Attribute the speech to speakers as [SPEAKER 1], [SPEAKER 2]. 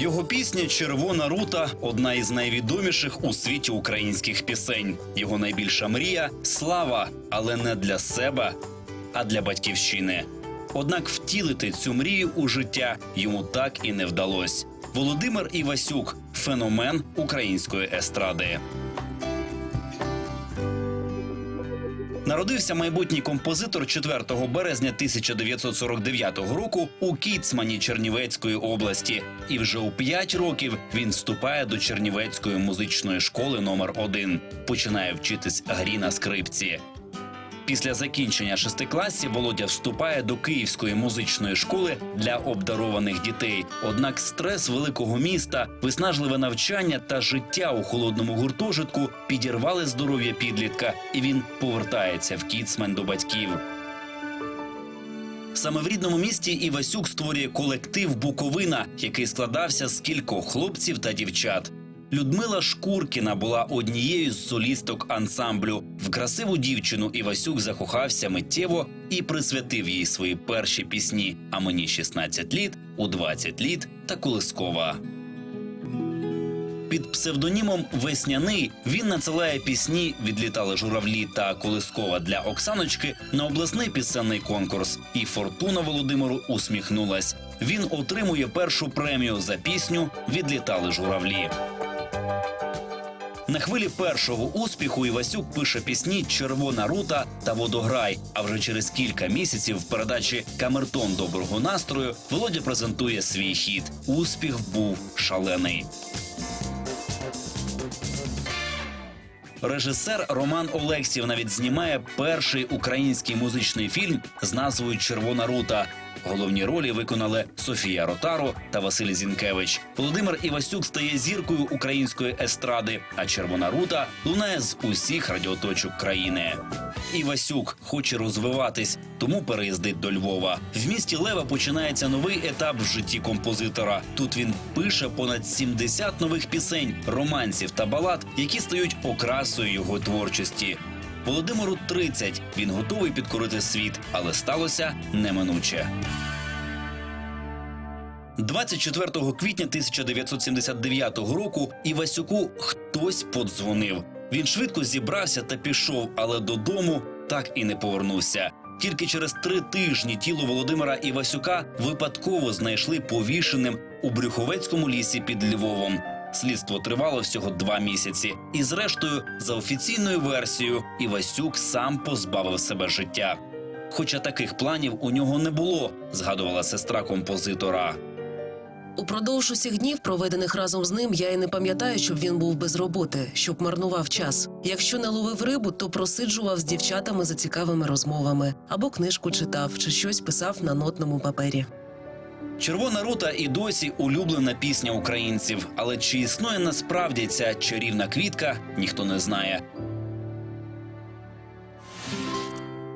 [SPEAKER 1] Його пісня Червона рута одна із найвідоміших у світі українських пісень. Його найбільша мрія слава, але не для себе, а для батьківщини. Однак втілити цю мрію у життя йому так і не вдалось. Володимир Івасюк феномен української естради. Народився майбутній композитор 4 березня 1949 року у Кіцмані Чернівецької області. І вже у 5 років він вступає до Чернівецької музичної школи номер 1 Починає вчитись грі на скрипці. Після закінчення шести класів Володя вступає до Київської музичної школи для обдарованих дітей. Однак стрес великого міста, виснажливе навчання та життя у холодному гуртожитку підірвали здоров'я підлітка, і він повертається в Кіцмань до батьків. Саме в рідному місті Івасюк створює колектив Буковина, який складався з кількох хлопців та дівчат. Людмила Шкуркіна була однією з солісток ансамблю. В красиву дівчину Івасюк закохався миттєво і присвятив їй свої перші пісні. А мені 16 літ, у 20 літ та колискова. Під псевдонімом Весняний він надсилає пісні Відлітали журавлі та Колискова для Оксаночки на обласний пісенний конкурс. І Фортуна Володимиру усміхнулась. Він отримує першу премію за пісню Відлітали журавлі. На хвилі першого успіху Івасюк пише пісні Червона рута та Водограй. А вже через кілька місяців в передачі Камертон доброго настрою Володя презентує свій хіт. Успіх був шалений. Режисер Роман Олексів навіть знімає перший український музичний фільм з назвою Червона рута. Головні ролі виконали Софія Ротаро та Василь Зінкевич. Володимир Івасюк стає зіркою української естради, а Червона рута лунає з усіх радіоточок країни. Івасюк хоче розвиватись, тому переїздить до Львова. В місті Лева починається новий етап в житті композитора. Тут він пише понад 70 нових пісень, романсів та балад, які стають окрасою його творчості. Володимиру 30, Він готовий підкорити світ, але сталося неминуче. 24 квітня 1979 року Івасюку хтось подзвонив. Він швидко зібрався та пішов, але додому так і не повернувся. Тільки через три тижні тіло Володимира Івасюка випадково знайшли повішеним у Брюховецькому лісі під Львовом. Слідство тривало всього два місяці, і зрештою, за офіційною версією, Івасюк сам позбавив себе життя. Хоча таких планів у нього не було, згадувала сестра композитора.
[SPEAKER 2] Упродовж усіх днів, проведених разом з ним, я і не пам'ятаю, щоб він був без роботи, щоб марнував час. Якщо не ловив рибу, то просиджував з дівчатами за цікавими розмовами або книжку читав, чи щось писав на нотному папері.
[SPEAKER 1] Червона рута і досі улюблена пісня українців. Але чи існує насправді ця чарівна квітка, ніхто не знає.